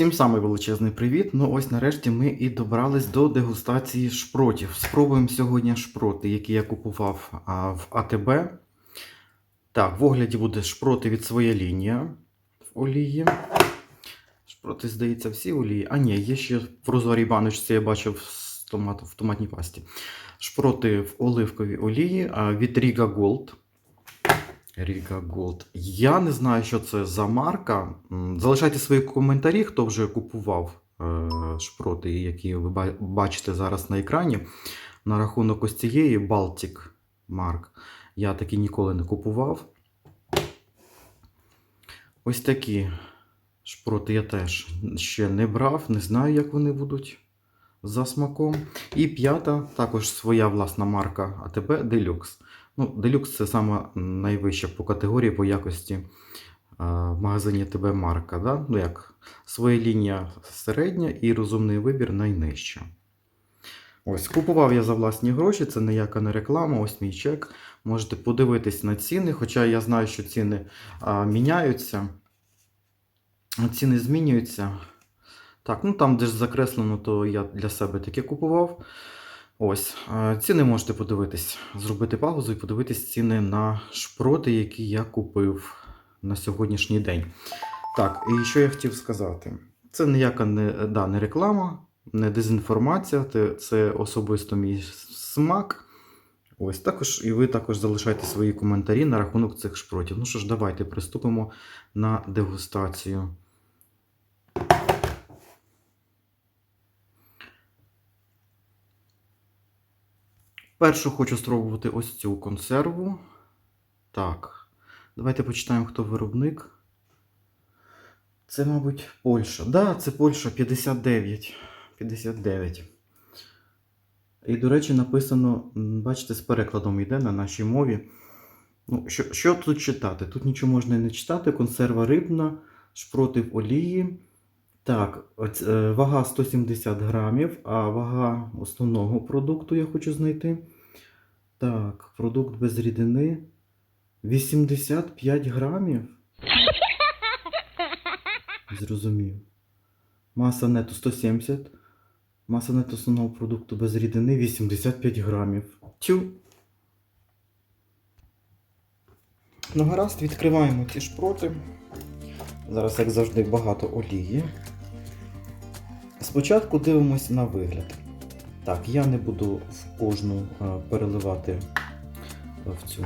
Всім самий величезний привіт. Ну ось нарешті ми і добрались до дегустації шпротів. Спробуємо сьогодні шпроти, які я купував в АТБ. Так, в огляді буде шпроти від своя лінія в олії. Шпроти, здається, всі олії. А ні, є ще в прозорій баночці, я бачив в томатній пасті. Шпроти в оливковій олії від Riga Gold. Riga Gold. Я не знаю, що це за марка. Залишайте свої коментарі, хто вже купував е, шпроти, які ви бачите зараз на екрані. На рахунок ось цієї Baltic Mark. Я такі ніколи не купував. Ось такі шпроти я теж ще не брав, не знаю, як вони будуть за смаком. І п'ята, також своя власна марка АТБ Deluxe. Ну, Deluxe це саме найвища по категорії по якості а, в магазині ТБ марка. Да? Ну, як своя лінія середня і розумний вибір найнижча. Ось, купував я за власні гроші, це ніяка не реклама, ось мій чек. Можете подивитись на ціни, хоча я знаю, що ціни а, міняються. Ціни змінюються. Так, ну там, де ж закреслено, то я для себе таке купував. Ось, ціни можете подивитись, зробити паузу і подивитись ціни на шпроти, які я купив на сьогоднішній день. Так, і що я хотів сказати? Це ніяка не, да, не реклама, не дезінформація, це особисто мій смак. Ось також, і ви також залишайте свої коментарі на рахунок цих шпротів. Ну що ж, давайте приступимо на дегустацію. Першу хочу спробувати ось цю консерву. Так, давайте почитаємо, хто виробник. Це, мабуть, Польща. Да, це Польща 59. 59. І, до речі, написано, бачите, з перекладом йде на нашій мові. Ну, що, що тут читати? Тут нічого можна і не читати. Консерва рибна, шпроти в олії. Так, оць- е, вага 170 грамів, а вага основного продукту я хочу знайти. Так, продукт без рідини 85 грамів. Зрозумів. Маса нету 170. Маса нету основного продукту без рідини 85 грамів. Тю. Ну, гаразд, відкриваємо ці шпроти. Зараз, як завжди, багато олії. Спочатку дивимось на вигляд. Так, я не буду в кожну е, переливати е, в цю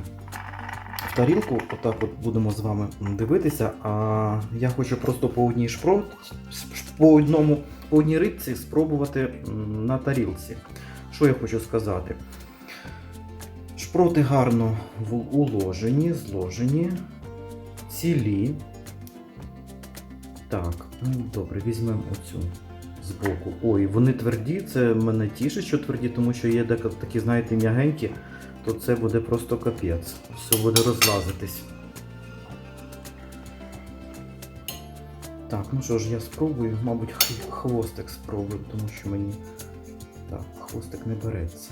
в тарілку. Отак от будемо з вами дивитися. А я хочу просто по одній шпрот, по одному, по одній рибці спробувати на тарілці. Що я хочу сказати? Шпроти гарно уложені, зложені, цілі. Так, ну добре, візьмемо оцю збоку. Ой, вони тверді, це мене тішить, що тверді, тому що є такі, знаєте, м'ягенькі, то це буде просто капець. Все буде розлазитись. Так, ну що ж, я спробую, мабуть, хвостик спробую, тому що мені. Так, хвостик не береться.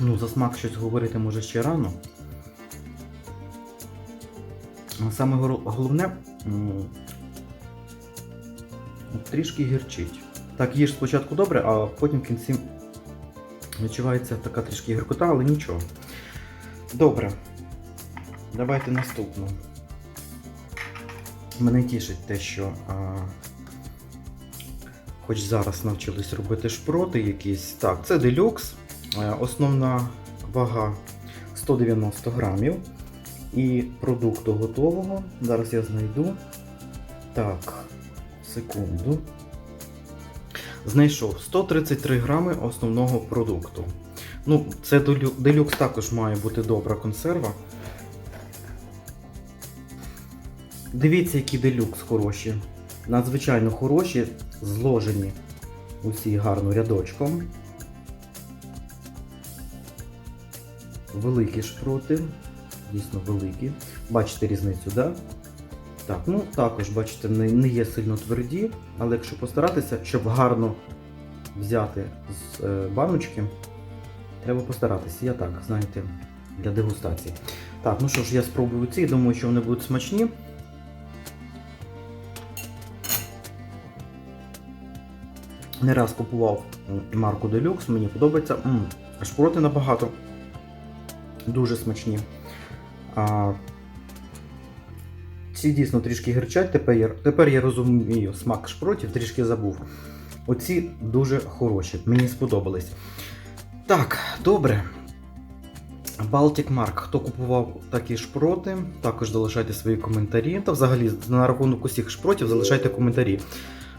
Ну, за смак щось говорити може ще рано. А Саме головне трішки гірчить. Так, їж спочатку добре, а потім в кінці відчувається така трішки гіркота, але нічого. Добре. Давайте наступну. Мене тішить те, що а, хоч зараз навчились робити шпроти якісь. Так, це делюкс. Е, Основна вага 190 грамів. І продукту готового. Зараз я знайду. Так, секунду. Знайшов 133 грами основного продукту. Ну, це делюкс також має бути добра консерва. Дивіться, які делюкс хороші. Надзвичайно хороші, зложені усі гарно рядочком. Великі шпроти. Дійсно великі. Бачите різницю, да? Так, ну також, бачите, не, не є сильно тверді, але якщо постаратися, щоб гарно взяти з е, баночки, треба постаратися. Я так, знаєте, для дегустації. Так, ну що ж, я спробую ці, думаю, що вони будуть смачні. Не раз купував марку Deluxe, мені подобається. М, Шпроти набагато дуже смачні. А, ці дійсно трішки гірчать, тепер я, тепер я розумію смак шпротів, трішки забув. Оці дуже хороші, мені сподобались. Так, добре. Baltic Mark. Хто купував такі шпроти, також залишайте свої коментарі. Та взагалі на рахунок усіх шпротів залишайте коментарі.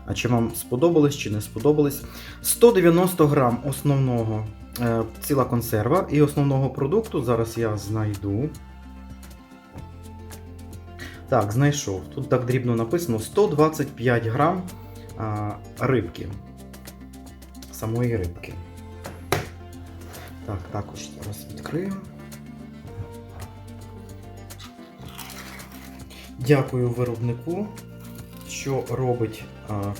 А чи вам сподобались, чи не сподобались. 190 грам основного е, ціла консерва і основного продукту. Зараз я знайду. Так, знайшов. Тут так дрібно написано 125 грам а, рибки. Самої рибки. Так, також зараз відкрию. Дякую виробнику, що робить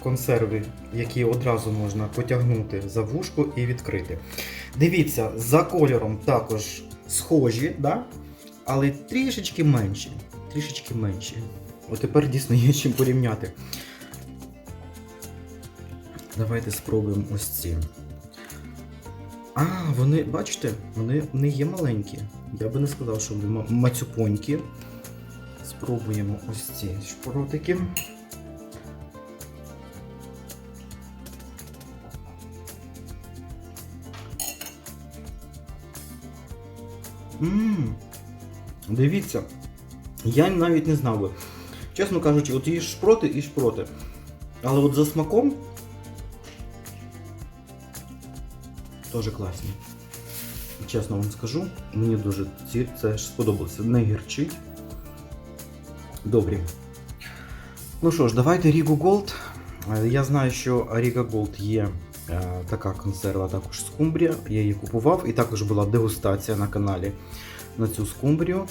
консерви, які одразу можна потягнути за вушку і відкрити. Дивіться, за кольором також схожі, да? але трішечки менші. Трішечки менші. От тепер дійсно є чим порівняти. Давайте спробуємо ось ці. А, вони, бачите, вони не є маленькі. Я би не сказав, що вони мацюпонькі. Спробуємо ось ці шпротики. Ммм, дивіться, я навіть не знав би. Чесно кажучи, от є шпроти і шпроти. Але от за смаком Теж класні. Чесно вам скажу, мені дуже ці це ж сподобалося. Не гірчить. Добрі. Ну що ж, давайте Рігу Голд. Е, Я знаю, що Ріга Голд є е, така консерва, також скумбрія. Я її купував і також була дегустація на каналі на цю скумбрію.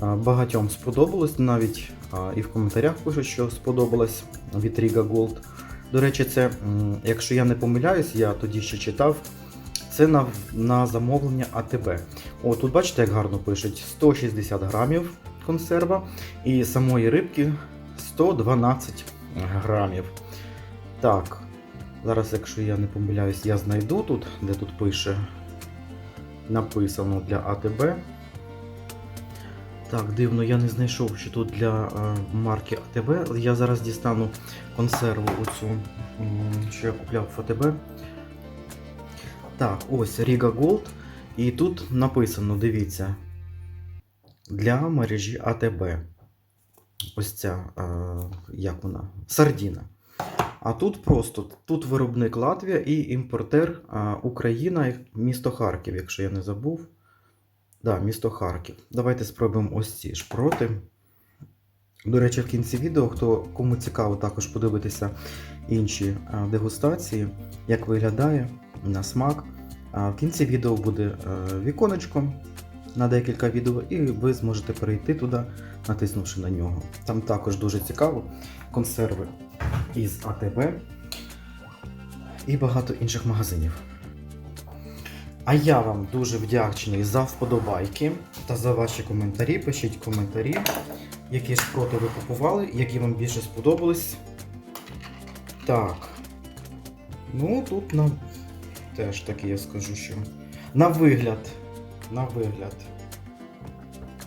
Багатьом сподобалось, навіть і в коментарях пишуть, що сподобалось від Ріга Голд. До речі, це, якщо я не помиляюсь, я тоді ще читав. Це на, на замовлення АТБ. О, тут бачите, як гарно пишуть 160 грамів консерва і самої рибки 112 грамів. Так, зараз, якщо я не помиляюсь, я знайду тут, де тут пише написано для АТБ. Так, дивно, я не знайшов, що тут для е, марки АТБ. Я зараз дістану консерву оцю, що я купляв в АТБ. Так, ось Riga Gold. І тут написано, дивіться, для мережі АТБ. Ось ця, е, як вона? Сардіна. А тут просто тут виробник Латвія і імпортер е, Україна, місто Харків, якщо я не забув. Да, місто Харків. Давайте спробуємо ось ці шпроти. До речі, в кінці відео, хто кому цікаво також подивитися інші е, дегустації, як виглядає на смак. В кінці відео буде е, віконечко на декілька відео, і ви зможете перейти туди, натиснувши на нього. Там також дуже цікаво консерви із АТБ і багато інших магазинів. А я вам дуже вдячний за вподобайки та за ваші коментарі. Пишіть коментарі, які шпроти ви купували, які вам більше сподобались. Так. Ну, тут на теж таки я скажу, що на вигляд. На вигляд.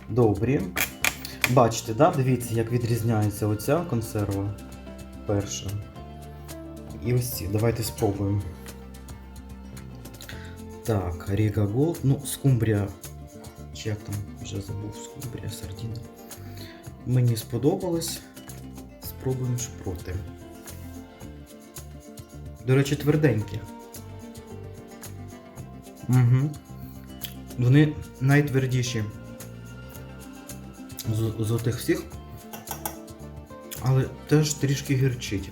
Добрі. Бачите, да? дивіться, як відрізняється оця консерва перша. І ось ці. Давайте спробуємо. Так, Riga Gold. Ну, скумбрія. Чи як там вже забув скумбрія, сардіна. Мені сподобалось. Спробуємо шпроти. До речі, тверденькі. Угу. Вони найтвердіші з, з отих всіх, але теж трішки гірчить.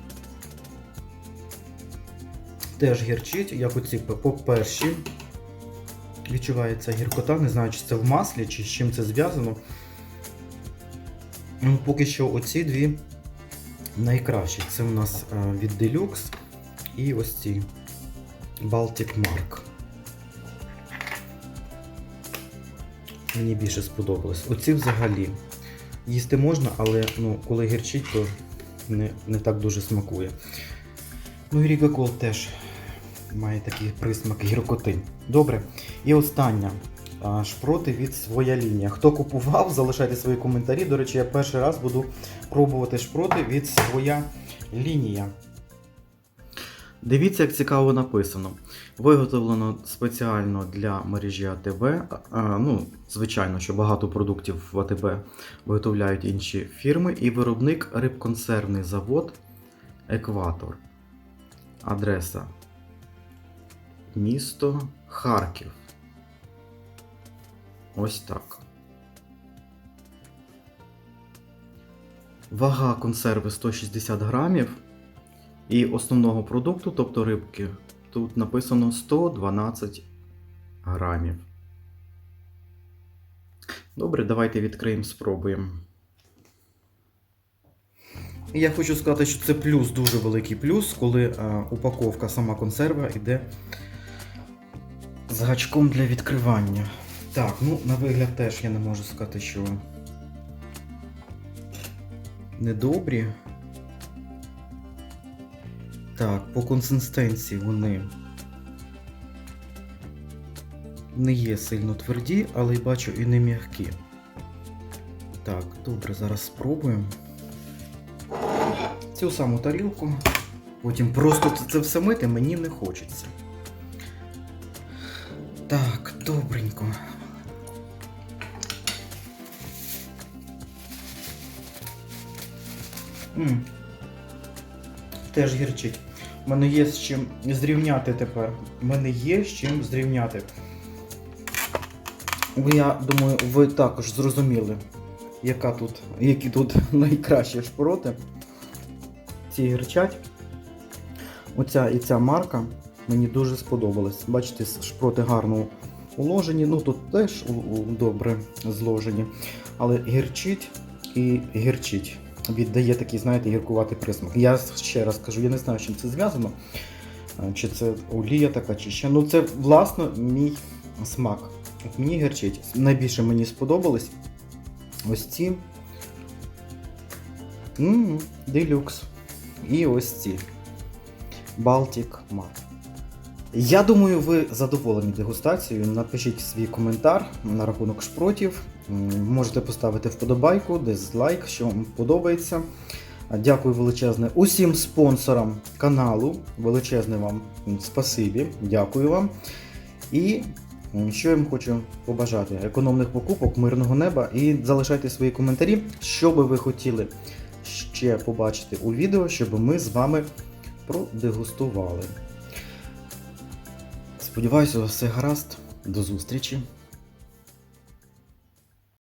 Теж гірчить, як оці по перші. Відчувається гіркота, не знаю, чи це в маслі, чи з чим це зв'язано. Ну, поки що оці дві найкращі. Це у нас е, від Deluxe і ось ці Baltic Mark. Мені більше сподобалось. Оці взагалі. Їсти можна, але ну, коли гірчить, то не, не так дуже смакує. Ну і Рігакол теж має такий присмак гіркоти. Добре. І остання. Шпроти від своя лінія. Хто купував, залишайте свої коментарі. До речі, я перший раз буду пробувати шпроти від своя лінія. Дивіться, як цікаво написано. Виготовлено спеціально для мережі АТБ. Ну, звичайно, що багато продуктів в АТБ виготовляють інші фірми. І виробник рибконсервний завод Екватор. Адреса місто Харків. Ось так. Вага консерви 160 грамів. І основного продукту, тобто рибки, тут написано 112 грамів. Добре, давайте відкриємо, спробуємо. Я хочу сказати, що це плюс, дуже великий плюс, коли е, упаковка сама консерва йде з гачком для відкривання. Так, ну на вигляд теж я не можу сказати, що недобрі. Так, по консистенції вони не є сильно тверді, але й бачу і не м'які. Так, добре, зараз спробуємо. Цю саму тарілку. Потім просто це- все мити мені не хочеться. Так, добренько. м Теж гірчить. У мене є з чим зрівняти тепер. У мене є з чим зрівняти. Ви, Я думаю, ви також зрозуміли, яка тут, які тут найкращі шпроти. Ці гірчать. Оця і ця марка мені дуже сподобалась. Бачите, шпроти гарно уложені. Ну тут теж добре зложені. Але гірчить і гірчить. Віддає такий, знаєте, гіркуватий присмак. Я ще раз кажу, я не знаю, чим це зв'язано. Е, Чи це олія така, чи ще. Ну це власно мій смак. От мені гірчить. Найбільше мені сподобались ось ці. делюкс. І ось ці. Baltic Mar. Я думаю, ви задоволені дегустацією. Напишіть свій коментар на рахунок шпротів. Можете поставити вподобайку, дизлайк, що вам подобається. Дякую величезне усім спонсорам каналу. Величезне вам спасибі. Дякую вам. І що я вам хочу побажати? Економних покупок, мирного неба і залишайте свої коментарі, що би ви хотіли ще побачити у відео, щоб ми з вами продегустували. Сподіваюся, все гаразд. До зустрічі!